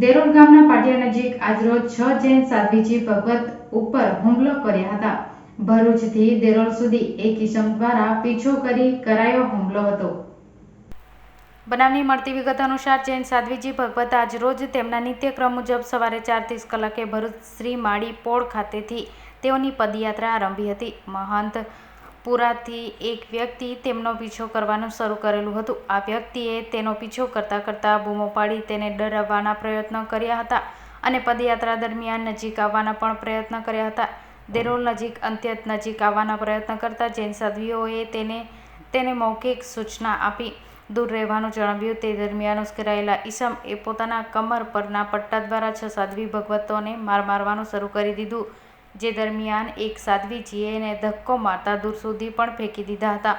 દેરોલ ગામના પાટિયા નજીક આજરોજ છ જૈન સાધ્વીજી ભગવત ઉપર હુમલો કર્યા હતા. ભરૂચથી દેરોલ સુધી એક ઇસમ દ્વારા પીછો કરી કરાયો હુમલો હતો. બનાવની મળતી વિગત અનુસાર જૈન સાધ્વીજી ભગવત આજરોજ તેમના નિત્યક્રમ મુજબ સવારે ચાર ત્રીસ કલાકે ભરૂચ શ્રી માળી પોળ ખાતેથી તેઓની પદયાત્રા આરંભી હતી. મહંત પુરાથી એક વ્યક્તિ તેમનો પીછો કરવાનું શરૂ કરેલું હતું. આ વ્યક્તિએ તેનો પીછો કરતાં કરતાં બૂમો પાડી તેને ડરાવવાના પ્રયત્નો કર્યા હતા અને પદયાત્રા દરમિયાન નજીક આવવાના પણ પ્રયત્ન કર્યા હતા. દેરોલ નજીક, અંત્યત નજીક આવવાના પ્રયત્ન કરતા જૈન સાધ્વીઓએ તેને તેને મૌખિક સૂચના આપી. દૂર રહેવાનું જણાવ્યું, તે દરમિયાન ઉશ્કેરાયેલા ઈસમ એ પોતાના કમર પરના પટ્ટા દ્વારા છ સાધ્વી ભગવતોને માર મારવાનું શરૂ કરી દીધું. જે દરમિયાન એક સાધ્વીજીએ એને ધક્કો મારતા દૂર સુધી પણ ફેંકી દીધા હતા.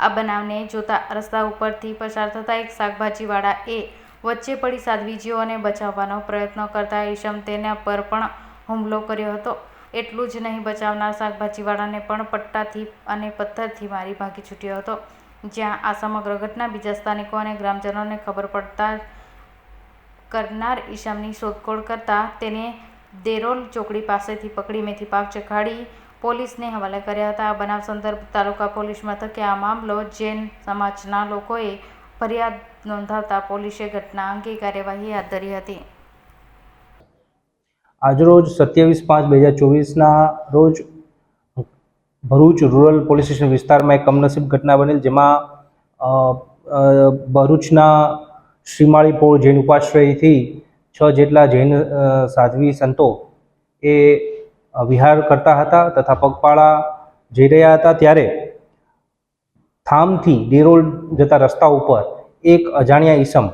આ બનાવને જોતા રસ્તા ઉપરથી પસાર થતા એક શાકભાજીવાળા એ વચ્ચે પડી સાધ્વીજીઓને બચાવવાનો પ્રયત્ન કરતા ઈશમ તેના પર પણ હુમલો કર્યો હતો. એટલું જ નહીં, બચાવનાર શાકભાજીવાળાને પણ પટ્ટાથી અને પથ્થરથી મારી ભાગી છૂટ્યો હતો. જ્યાં આ સમગ્ર ઘટના બીજા સ્થાનિકો અને ગ્રામજનોને ખબર પડતા કરનાર ઈશમની શોધખોળ કરતા તેને દેરોલ ચોકડી પાસેથી પકડી મેથી પાક ચખાડી પોલીસને હવાલે કર્યા હતા. આ બનાવ સંદર્ભ તાલુકા પોલીસ મથકે આ મામલો જૈન સમાજના લોકોએ ફરિયાદ નોંધાવતા પોલીસે ઘટના અંગે કાર્યવાહી હાથ ધરી હતી. આજરોજ સત્યાવીસ પાંચ બે હજાર ચોવીસના રોજ ભરૂચ રૂરલ પોલીસ સ્ટેશન વિસ્તારમાં એક કમનસીબ ઘટના બનેલ, જેમાં ભરૂચના શ્રીમાળીપોળ જૈન ઉપાશ્રયથી છ જેટલા જૈન સાધ્વી સંતો એ વિહાર કરતા હતા તથા પગપાળા જઈ રહ્યા હતા ત્યારે થામથી દેરોલ જતા રસ્તા ઉપર એક અજાણ્યા ઈસમ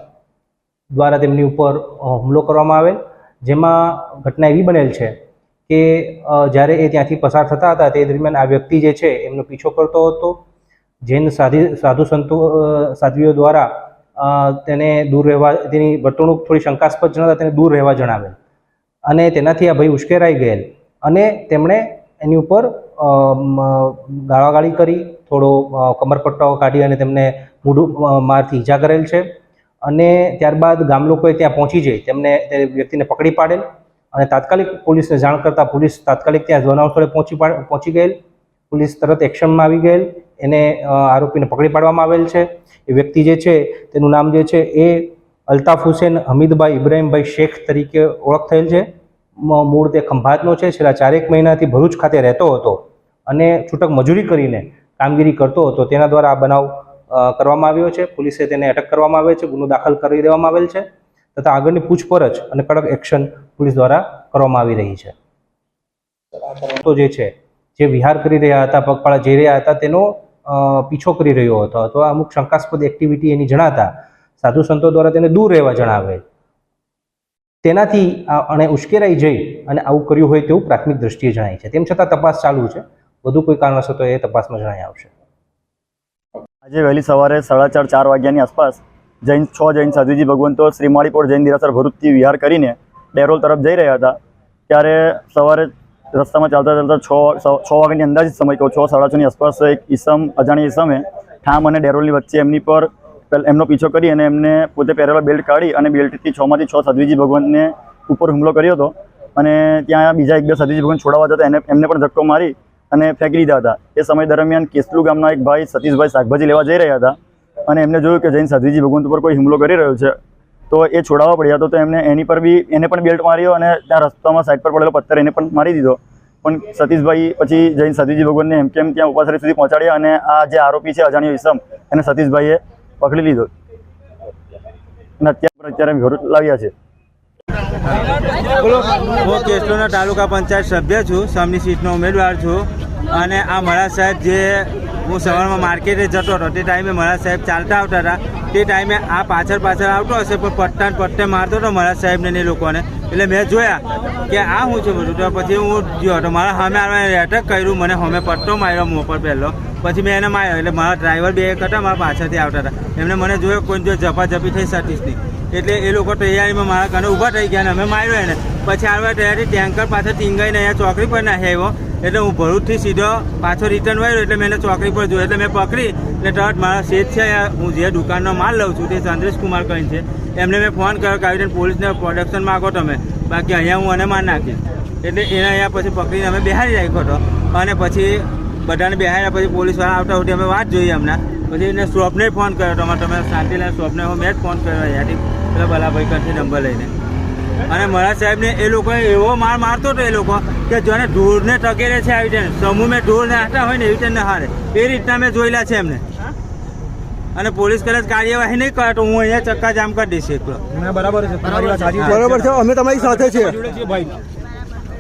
દ્વારા તેમની ઉપર હુમલો કરવામાં આવેલ. જેમાં ઘટના એવી બનેલ છે કે જ્યારે એ ત્યાંથી પસાર થતા હતા તે દરમિયાન આ વ્યક્તિ જે છે એમનો પીછો કરતો હતો. જૈન સાધી, સાધુ સંતો સાધ્વીઓ દ્વારા તેને દૂર રહેવા, તેની વર્તણૂક થોડી શંકાસ્પદ જણાતા તેને દૂર રહેવા જણાવેલ. અને તેનાથી આ ભાઈ ઉશ્કેરાઈ ગયેલ. અને તેમણે એની ઉપર ગાળાગાળી કરી, થોડો કમરપટ્ટાઓ કમરપટ્ટો કાઢી અને તેમને મોઢું મારથી ઈજા કરેલ છે. અને ત્યારબાદ ગામ લોકોએ ત્યાં પહોંચી જઈ, તેમને, તે વ્યક્તિને પકડી પાડેલ. અને તાત્કાલિક પોલીસને જાણ કરતાં પોલીસ તાત્કાલિક ત્યાં બનાવ સ્થળે પહોંચી પહોંચી ગયેલ. પોલીસ તરત એક્શનમાં આવી ગયેલ. એને આરોપીને પકડી પાડવામાં આવેલ છે. એ વ્યક્તિ જે છે, તેનું નામ જે છે, એ અલ્તાફ હુસેન હમીદભાઈ ઇબ્રાહીમભાઈ શેખ તરીકે ઓળખ થયેલ છે. મૂળ તે ખંભાતનો છે. છેલ્લા ચારેક મહિનાથી ભરૂચ ખાતે રહેતો હતો અને છૂટક મજૂરી કરીને કામગીરી કરતો હતો. તેના દ્વારા આ બનાવ કરવામાં આવ્યો છે. પોલીસે તેને અટક કરવામાં આવે છે. ગુનો દાખલ કરી દેવામાં આવેલ છે તથા આગળની પૂછપરછ અને કડક એક્શન પોલીસ દ્વારા કરવામાં આવી રહી છે. તો જે છે, જે વિહાર કરી રહ્યા હતા, પગપાળા જઈ રહ્યા હતા, તેનો પીછો કરી રહ્યો હતો અથવા અમુક શંકાસ્પદ એક્ટિવિટી એની જણાતા સાધુ સંતો દ્વારા તેને દૂર રહેવા જણાવે. તેનાથી અને ઉશ્કેરાઈ જઈ અને આવું કર્યું હોય તેવું પ્રાથમિક દ્રષ્ટિએ જણાય છે. તેમ છતાં તપાસ ચાલુ છે. વધુ કોઈ કારણસર તો એ તપાસમાં જણાઈ આવશે. આજે વહેલી સવારે સાડા ચાર ચાર વાગ્યાની આસપાસ જૈન, છ જૈન સાધુજી ભગવંતો શ્રીમાળીપોળ જૈન દિરાસર ભરૂચથી વિહાર કરીને ડેરોલ તરફ જઈ રહ્યા હતા. ત્યારે સવારે રસ્તામાં ચાલતા ચાલતા છ છ વાગ્યાની અંદાજિત સમય કહું, છ સાડા છની આસપાસ એક ઈસમ, અજાણી ઈસમે ઠામ અને ડેરોલની વચ્ચે એમની પર એમનો પીછો કરી અને એમને પોતે પહેરેલો બેલ્ટ કાઢી અને બેલ્ટથી છમાંથી છ સાધ્વીજી ભગવાનને ઉપર હુમલો કર્યો હતો. અને ત્યાં બીજા એક બે સાધ્વીજી ભગવાન છોડાવવા જતા એને, એમને પણ ધક્કો મારી અને ફેંકી દીધા હતા. એ સમય દરમિયાન કેસલુ ગામના એક ભાઈ સતીશભાઈ શાકભાજી લેવા જઈ રહ્યા હતા અને એમને જોયું કે જૈન સાધ્વીજી ભગવંત ઉપર કોઈ હુમલો કરી રહ્યો છે. તો એ છોડાવવા પડ્યા તો તો એમને એની પર બી એને પણ બેલ્ટ માર્યો અને ત્યાં રસ્તામાં સાઈડ પર પડેલો પથ્થર એને પણ મારી દીધો. પણ સતીશભાઈ પછી જઈને સતીશજી ભગવાનને એમ કેમ ત્યાં ઉપાસરી સુધી પહોંચાડ્યા અને આ જે આરોપી છે અજાણ્યો ઈસમ, એને સતીશભાઈએ પકડી લીધો. અને અત્યારે અત્યારે ઘર લાવ્યા છે. હું કેસલોના તાલુકા પંચાયત સભ્ય છું. સામની સીટનો ઉમેદવાર છું. અને આ મારા સાહેબ જે હું સવારમાં માર્કેટે જતો હતો. તે ટાઈમે મારા સાહેબ ચાલતા આવતા હતા. તે ટાઈમે આ પાછળ પાછળ આવતો હશે, પણ પટ્ટા ને પટ્ટે મારતો હતો મારા સાહેબને એ લોકોને. એટલે મેં જોયા કે આ શું છે બધું. તો પછી હું ગયો હતો મારા સામે આવવાને એટેક કર્યું. મને સામે પટ્ટો માર્યો મોં પર પહેલો. પછી મેં એને માર્યો. એટલે મારા ડ્રાઈવર બે એક હતા, મારા પાછળથી આવતા હતા. એમને મને જોયો કોઈ જો ઝપાઝપી થઈ સતીશની એટલે એ લોકો તૈયારીમાં મારા કાને ઊભા થઈ ગયા અને અમે માર્યો એને. પછી આવવા તૈયારી ટેન્કર પાછળ ટીંગાઈને અહીંયા ચોકડી પર નાખ્યા આવ્યો. એટલે હું ભરૂચથી સીધો પાછો રિટર્ન વાળ્યો એટલે મેં ચોકડી પર જોયો. એટલે મેં પકડી એટલે તરત મારા શેઠ છે હું જે દુકાનનો માલ લઉં છું તે ચંદ્રેશ કુમાર કરીને છે. એમને મેં ફોન કર્યો કે આવી રીતે પોલીસને પ્રોડક્શન માગો તમે. બાકી અહીંયા હું એને માર નાખીશ. એટલે એને અહીંયા પછી પકડીને અમે બેહારી રાખ્યો હતો. અને પછી બધાને બેહાર્યા પછી પોલીસવાળા આવતા હોતી અમે વાત જોઈએ હમણાં પછી એને શોપને ફોન કર્યો તમે તમે શાંતિલાલ હું, મેં જ ફોન કર્યો અહીંયાથી. પેલા ભલાભાઈ કરથી નંબર લઈને. અને મારા સાહેબને એ લોકોએ એવો માર મારતો હતો એ લોકો કે જેને ઢોરને ટકેરે છે આવી રીતે. સમૂહ મેં ઢોરને હાથા હોય ને એવી રીતે ન હારે. એ રીતના મેં જોયેલા છે એમને. અને પોલીસ કદાચ કાર્યવાહી નહીં કરે તો હું અહીંયા ચક્કા જામ કરી દઈશ એકલો. બરાબર છે. અમે તમારી સાથે છીએ.